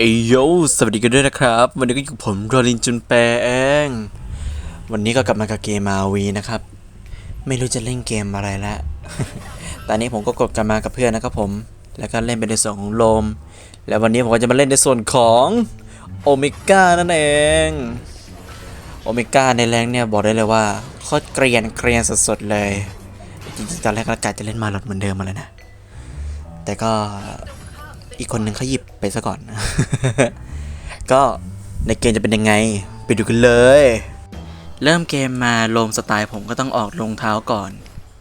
เอยโยสวัสดีกันด้วยนะครับ วันนี้ก็อยู่ผมโรลินจุนแปเองวันนี้ก็กลับมากับเกมมาวีนะครับ ไม่รู้จะเล่นเกมอะไรละตอนนี้ผมก็กดกันมากับเพื่อนนะครับผม แล้วก็เล่นเป็นในส่วนของโลม แล้ววันนี้ผมก็จะมาเล่นในส่วนของโอเมก้านั่นเอง โอเมก้าในแรงเนี่ยบอกได้เลยว่าโคตรเกรียนเกรียนสดๆเลย จริงๆตอนแรกก็กะจะเล่นมาหลอดเหมือนเดิมมาเลยนะ แต่ก็ อีกคนหนึ่งเขาหยิบไปซะก่อน ก็ในเกมจะเป็นยังไง ไปดูกันเลย เริ่มเกมมาโลมสไตล์ผมก็ต้องออกรองเท้าก่อน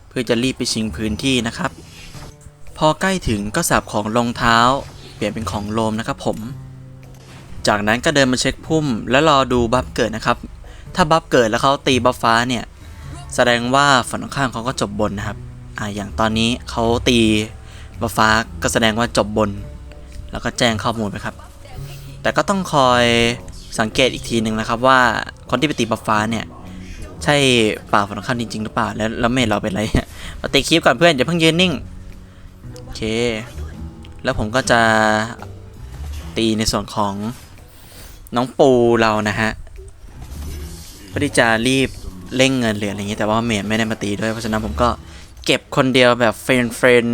เพื่อจะรีบไปชิงพื้นที่นะครับ พอใกล้ถึงก็สับของรองเท้า เปลี่ยนเป็นของโลมนะครับผม จากนั้นก็เดินมาเช็คพุ่ม แล้วรอดูบัฟเกิดนะครับ ถ้าบัฟเกิดแล้วเขาตีบัฟฟ้าเนี่ย แสดงว่าฝั่งตรงข้ามเขาก็จบบนนะครับอ่าอย่างตอนนี้เขาตีบัฟฟ้าก็แสดงว่าจบบน แล้วก็แจ้งข้อมูลไปครับ แต่ก็ต้องคอยสังเกตอีกทีหนึ่งนะครับว่าคนที่ไปตีบัฟฟ้าเนี่ย ใช่ป่าฝั่งตรงข้ามจริงๆหรือเปล่าแล้วแล้วเมดเราเป็นอะไรมาตีคลิปก่อนเพื่อนอย่าเพิ่งยืนนิ่งโอเค แล้วผมก็จะตีในส่วนของน้องปูเรานะฮะเพื่อที่จะรีบเร่งเงินเหลืออะไรอย่างเงี้ยแต่ว่าเมดไม่ได้มาตีด้วยเพราะฉะนั้นผมก็เก็บคนเดียวแบบเฟรนเฟรน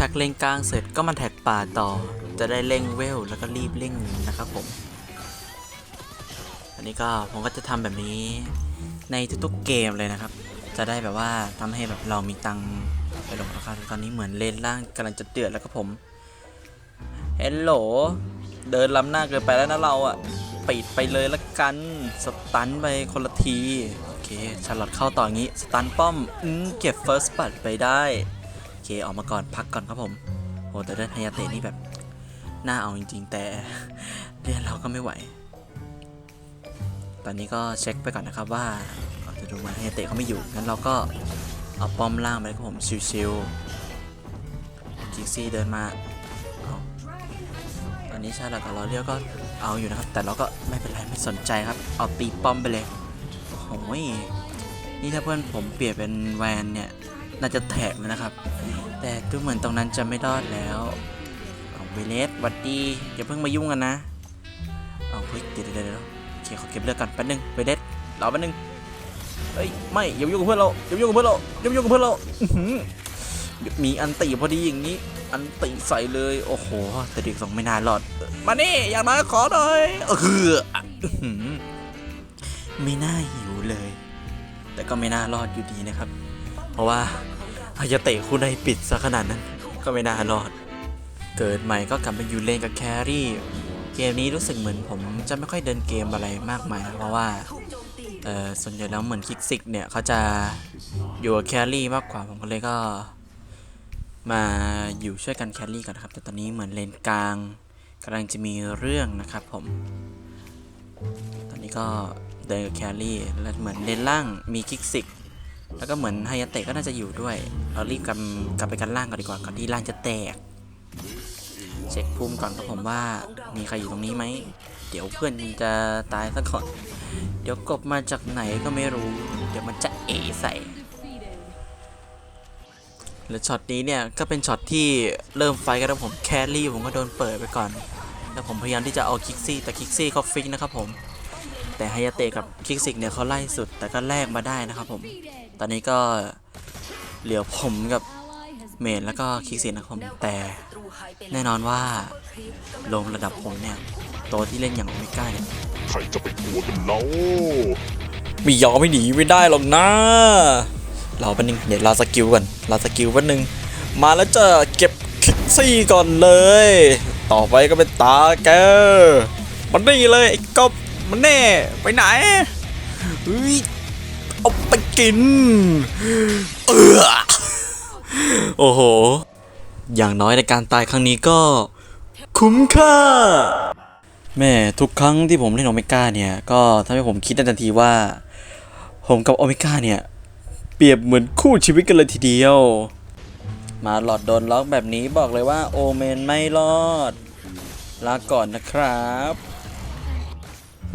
แท็กเล่งกลางเสร็จก็มาแท็กป่าต่อ จะได้เร่งเวลแล้วก็รีบเร่งนะครับผมอันนี้ก็ผมก็จะทำแบบนี้ในทุกๆเกมเลยนะครับ จะได้แบบว่าทำให้แบบเรามีตังไปลงราคาตอนนี้เหมือนเลนล่างกำลังจะเดือดแล้วก็ผมเฮลโหลเดินล้ำหน้าเกินไปแล้วนะเราอะปิดไปเลยละกันสตันไปคนละที โอเคชาร์ลอตเข้าต่ออย่างนี้ สตันป้อมอืมเก็บเฟิร์สบัตไปได้ เคออกมาก่อนพักก่อนครับผมโหแต่เดินไฮยาเตะนี่แบบน่าเอาจริง ๆ แต่เรียนเราก็ไม่ไหว ตอนนี้ก็เช็คไปก่อนนะครับว่าจะดูมาไฮยาเตะเขาไม่อยู่งั้นเราก็เอาป้อมล่างไปครับผมชิวๆกิกซี่เดินมาอตอนนี้ชาลอตกับเราเรียวก็เอาอยู่นะครับ แต่เราก็ไม่เป็นไรไม่สนใจครับ เอาตีป้อมไปเลยโอ้ยนี่ถ้าเพื่อนผมเปลี่ยนเป็นแวนเนี่ย น่าจะแตกเลยนะครับ แต่ดูเหมือนตรงนั้นจะไม่รอดแล้วเอาเวเลสวัดดีอย่าเพิ่งมายุ่งกันนะเอาเฮ้ยเดี๋ยวเดี๋ยวเดี๋ยวโอเคขอเก็บเลือดก่อนแป๊บนึงเวเลสรอแป๊บนึงเฮ้ยไม่อย่ามายุ่งกับเพื่อนเราอย่ามายุ่งกับเพื่อนเราอย่ามายุ่งกับเพื่อนเราอื้มีอันตีพอดีอย่างนี้ อันตีใส่เลยโอ้โหแต่เด็กสองไม่น่ารอดมานี่อย่างน้อยขอหน่อยเอื้อหือไม่น่าหิวเลย แต่ก็ไม่น่ารอดอยู่ดีนะครับ ราะว่าอายาเตะคู่ใดปิดซะขนาดนั้นก็ไม่น่ารอด เกิดใหม่ก็กลับมาอยู่เลนกับแครี่ เกมนี้รู้สึกเหมือนผมจะไม่ค่อยเดินเกมอะไรมากมายนะเพราะว่าเออส่วนใหญ่แล้วเหมือนคิกซิกเนี่ยเขาจะอยู่กับแครี่มากกว่าผมก็เลยก็ มาอยู่ช่วยกันแครี่ก่อนครับ แต่ตอนนี้เหมือนเลนกลางกำลังจะมีเรื่องนะครับผม ตอนนี้ก็เดินกับแครี่แล้วเหมือนเลนล่างมีคิกซิก แล้วก็เหมือนไฮยาเตะก็น่าจะอยู่ด้วย เรารีบกลับกลับไปกันล่างก่อนดีกว่าก่อนที่ล่างจะแตก เช็คภูมิก่อนครับผมว่ามีใครอยู่ตรงนี้ไหม เดี๋ยวเพื่อนจะตายซะก่อน เดี๋ยวกบมาจากไหนก็ไม่รู้ เดี๋ยวมันจะเอใส่และช็อตนี้เนี่ยก็เป็นช็อตที่เริ่มไฟกันแล้วผมแครี่ผมก็โดนเปิดไปก่อน แล้วผมพยายามที่จะเอาคิกซี่แต่คิกซี่เขาฟิกนะครับผม แต่ไฮยาเตะกับคิกซิกเนี่ยเขาไล่สุด แต่ก็แลกมาได้นะครับผม ตอนนี้ก็เหลือผมกับเมดแล้วก็คิกซิกนะครับผมแต่แน่นอนว่าลงระดับผมเนี่ยตัวที่เล่นอย่างโอเมก้าเนี่ยใครจะไปกลัวกันเล่าไม่ยอมไม่หนีไม่ได้หรอกนะเราแป๊บนึงเดี๋ยวเราสกิลก่อนเราสกิลแป๊บนึง มาแล้วจะเก็บคิกซี่ก่อนเลย ต่อไปก็เป็นตาแกมันนี่เลยไอ้กบ มันแน่ ไปไหนเฮ้ยเอาไปกิน เออโอ้โห อย่างน้อยในการตายครั้งนี้ก็ คุ้มค่า แม่ทุกครั้งที่ผมเล่นโอเมก้าเนี่ย ก็ทำให้ผมคิดได้ทันทีว่า ผมกับโอเมก้าเนี่ย เปรียบเหมือนคู่ชีวิตกันเลยทีเดียว มาหลอดโดนล็อกแบบนี้บอกเลยว่าโอเมนไม่รอด ลาก่อนนะครับ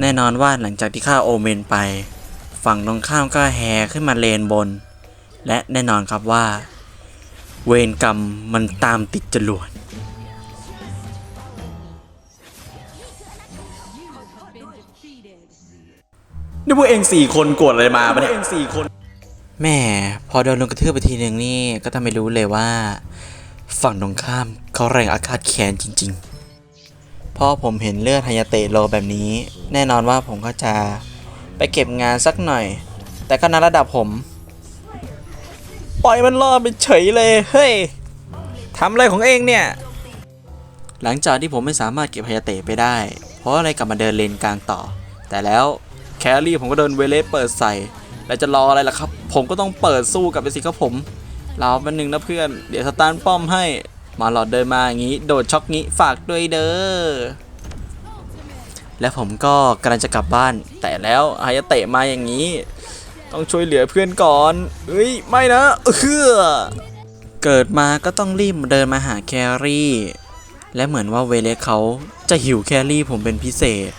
แน่นอนว่าหลังจากที่ฆ่าโอเมนไป ฝั่งตรงข้ามก็แห่ขึ้นมาเลนบน และแน่นอนครับว่า เวรกรรมมันตามติดจรวดนี่พวกเองสี่คนกรธอะไรมาปะเนี่ยเองสี่คนแม่พอโดนลงกระเทือบไปทีหนึ่งนี่ก็ทำให้รู้เลยว่า ฝั่งตรงข้ามเขาแรงอาฆาตแค้นจริง ๆ พอผมเห็นเลือดฮายาเตะโลแบบนี้ แน่นอนว่าผมก็จะไปเก็บงานสักหน่อย แต่ก็นระดับผม ปล่อยมันรอดไปเฉยเลย เฮ้ยทำอะไรของเองเนี่ย หลังจากที่ผมไม่สามารถเก็บฮายาเตะไปได้ เพราะอะไรกลับมาเดินเลนกลางต่อ แต่แล้วแครี่ผมก็เดินเวเลสเปิดใส่ แล้วจะรออะไรล่ะครับ ผมก็ต้องเปิดสู้กับไปสิครับผมเราเป็นหนึ่งนะเพื่อน เดี๋ยวสตาร์ทป้อมให้ มาหลอดเดินมาอย่างนี้โดดช็อกงี้ฝากด้วยเด้อและผมก็กำลังจะกลับบ้าน แต่แล้วฮายาเตะมาอย่างนี้ ต้องช่วยเหลือเพื่อนก่อนเอ้ยไม่นะเออเกิดมาก็ต้องรีบเดินมาหาแครี่ และเหมือนว่าเวเลสเขาจะหิวแครี่ผมเป็นพิเศษ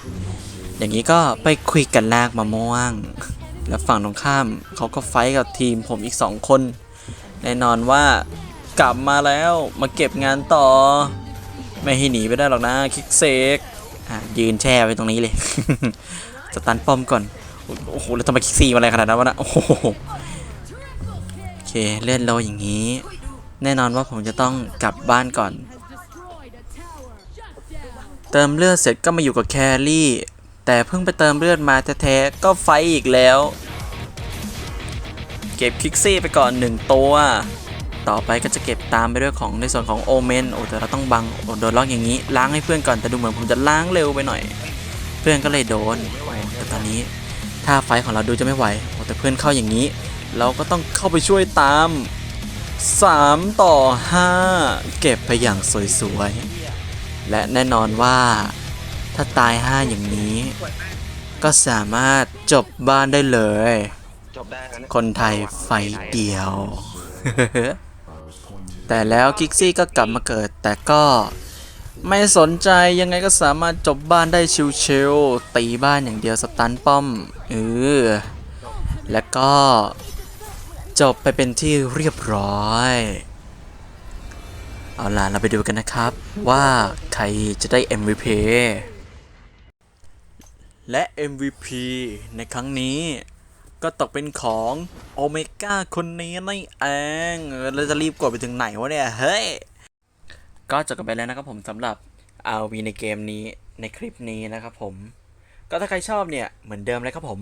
อย่างนี้ก็ไปคุยกันลากมะม่วง แล้วฝั่งตรงข้ามเขาก็ไฟท์กับทีมผมอีกสองคน แน่นอนว่า กลับมาแล้วมาเก็บงานต่อ ไม่ให้หนีไปได้หรอกนะคิกเซกยืนแช่ไว้ตรงนี้เลยสตันป้อมก่อน โอ้โห แล้วทำไมคิกซีมาอะไรขนาดนั้นวะนะ โอ้โห โอเค เล่นโลอย่างนี้ แน่นอนว่าผมจะต้องกลับบ้านก่อน เติมเลือดเสร็จก็มาอยู่กับแครี่ แต่เพิ่งไปเติมเลือดมาแท้ๆก็ไฟอีกแล้ว เก็บคิกซี่ไปก่อนหนึ่งตัว ต่อไปก็จะเก็บตามไปด้วยของในส่วนของโอเมนโอ้แต่เราต้องบังโอ้โดนล็อกอย่างนี้ ล้างให้เพื่อนก่อนแต่ดูเหมือนผมจะล้างเร็วไปหน่อย เพื่อนก็เลยโดนโอ้แต่ตอนนี้ถ้าไฟท์ของเราดูจะไม่ไหวโอ้แต่เพื่อนเข้าอย่างนี้ เราก็ต้องเข้าไปช่วยตาม 3 ต่อ 5 เก็บไปอย่างสวยๆ และแน่นอนว่าถ้าตาย 5 อย่างนี้ ก็สามารถจบบ้านได้เลยจบได้แล้วนะคนไทยไฟเดียว แต่แล้วกิกซี่ก็กลับมาเกิด แต่ก็ไม่สนใจยังไงก็สามารถจบบ้านได้ชิวๆตีบ้านอย่างเดียวสตันป้อมเออแล้วก็จบไปเป็นที่เรียบร้อย เอาล่ะเราไปดูกันนะครับ ว่าใครจะได้ MVP และ MVP ในครั้งนี้ ก็ตกเป็นของโอเมก้าคนนี้นี่เองเราจะรีบกดไปถึงไหนวะเนี่ย เฮ้ย ก็จบกันไปแล้วนะครับผมสำหรับ RV ในเกมนี้ในคลิปนี้นะครับผม ก็ถ้าใครชอบเนี่ยเหมือนเดิมเลยครับผม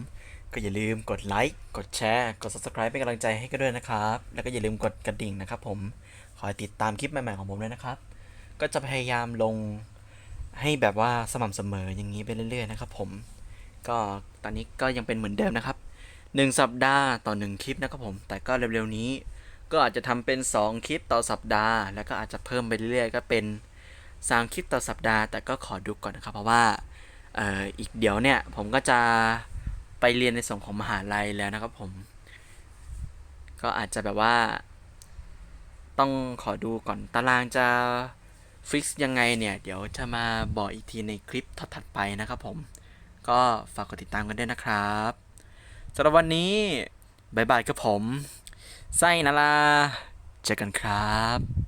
ก็อย่าลืมกดไลค์กดแชร์กด subscribe เป็นกำลังใจให้กันด้วยนะครับ แล้วก็อย่าลืมกดกระดิ่งนะครับผมคอยติดตามคลิปใหม่ๆของผมด้วยนะครับ ก็จะพยายามลงให้แบบว่าสม่ำเสมออย่างนี้ไปเรื่อยๆนะครับผม ก็ตอนนี้ก็ยังเป็นเหมือนเดิมนะครับ หนึ่งสัปดาห์ต่อหนึ่งคลิปนะครับผม แต่ก็เร็วๆนี้ ก็อาจจะทำเป็น 2 คลิปต่อสัปดาห์ แล้วก็อาจจะเพิ่มไปเรื่อยๆ ก็เป็น 3 คลิปต่อสัปดาห์ แต่ก็ขอดูก่อนนะครับ เพราะว่าเอ่ออีกเดี๋ยวเนี่ย ผมก็จะไปเรียนในส่วนของมหาลัยแล้วนะครับผม ก็อาจจะแบบว่า ต้องขอดูก่อนตารางจะฟิกซ์ยังไงเนี่ย เดี๋ยวจะมาบอกอีกทีในคลิปถัดๆไปนะครับผม ก็ฝากกดติดตามกันด้วยนะครับ สำหรับวันนี้บายบายกับผม ไส้นาลาเจอกันครับ